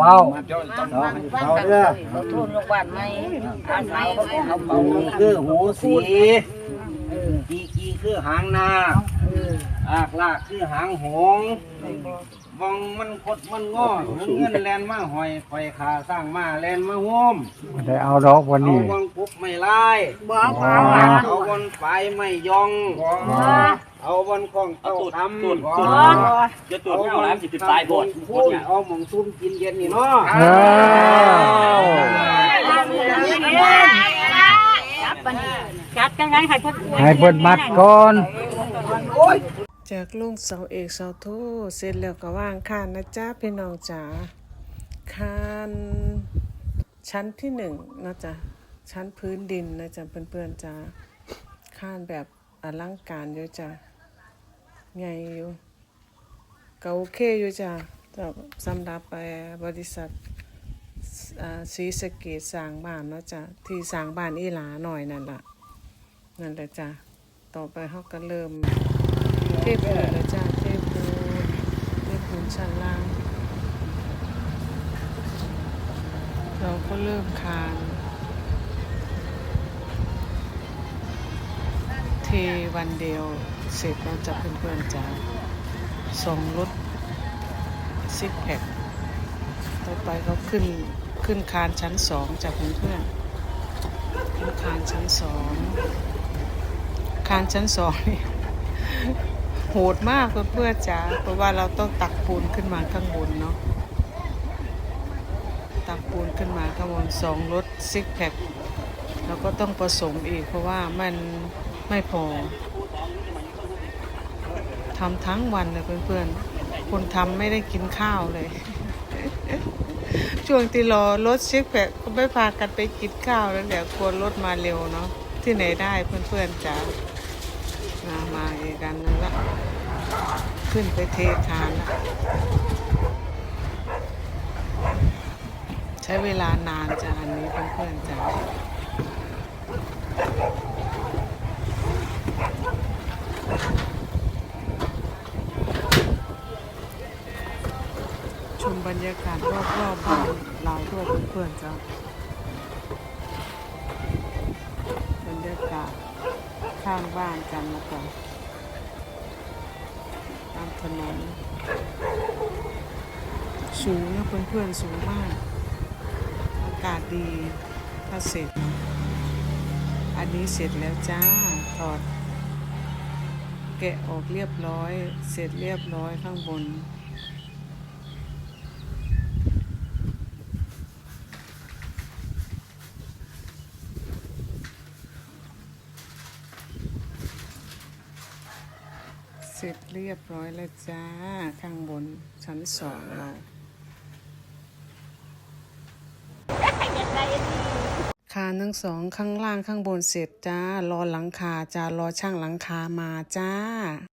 ว้าวเอาเด้อเขาทุนลูกบ้านไหมอันไหนเขาเบาคือหูสีกีกีคือหางนาอากลากคือหางหงส์มองมันกดมันงอเงินแลนมาหอยไฟขาสร้างมาแลนมาโฮมได้เอาดอกวันนี้ ไม่ไล่บ่เอาอ๋อเอาวันปลายไม่ยอง เอาวันของเต้าทำตุ่นเอาจะตุ่นไม่เอาแล้วสิติดตายหมดพูดเอาหมองซุ่มกินเย็นนี่เนาะเอ้าจัดกันไงให้เพิ่นให้เปิดมัดก่อนจากลุงเสาเอกเสาโทเสร็จแล้วก็ว่างคานนะจ๊ะพี่น้องจ๋าคานชั้นที่หนึ่งนะจ๊ะ ชั้นพื้นดินนะจ๊ะเพื่อนๆจ๋าคานแบบอลังการอยู่จ้ะใหญ่อยู่ก็โอเคอยู่จ้ะสำหรับไปบริษัทอ่าศรีสเกดสร้างบ้านเนาะจ้ะที่สร้างบ้านอีหลาหน่อยนั่นแหละนั่นแหละจ้ะต่อไปเขาก็เริ่มเทพปูนนะจ้าเทพปูนเทพปูนชั้นล่าง เราก็เริ่มคาน ทีวันเดียวเสร็จเราจะเพื่อนๆจ้าส่งรถซิกแพคต่อไปก็ขึ้นขึ้นคานชั้นสองจากเพื่อนๆขึ้นคานชั้นสองคานชั้นสองนี่โหดมากเพื่อนๆจ๋าเพราะว่าเราต้องตักปูนขึ้นมาข้างบนเนาะตักปูนขึ้นมาข้างบนสองรถซิกแพคแล้วก็ต้องผสมอีกเพราะว่ามัน ไม่พอทำทั้งวันเลยเพื่อนๆ คนทำไม่ได้กินข้าวเลย ช่วงที่รอรถซิกแพคก็ไม่พากันไปกินข้าวแล้วแหละกลัวรถมาเร็วเนาะที่ไหนได้เพื่อนๆจ๋ามามาอีกกันนึงละขึ้นไปเทคานละใช้เวลานานจ้ะอันนี้เพื่อนๆจ้ะ ชมบรรยากาศรอบๆบ้านเราด้วยเพื่อนๆจ้ะบรรยากาศข้างบ้านกันแล้วก็ตามถนนสูงนะเพื่อนๆสูงมาก อากาศดีถ้าเสร็จ อันนี้เสร็จแล้วจ้าถอดแกะออกเรียบร้อย เสร็จเรียบร้อยข้างบน สร็จเรียบร้อยแล้วจ้า ข้างบนชั้นสองเราคานทั้งสองข้างล่างข้างบนเสร็จจ้ารอหลังคาจ้ารอช่างหลังคามาจ้า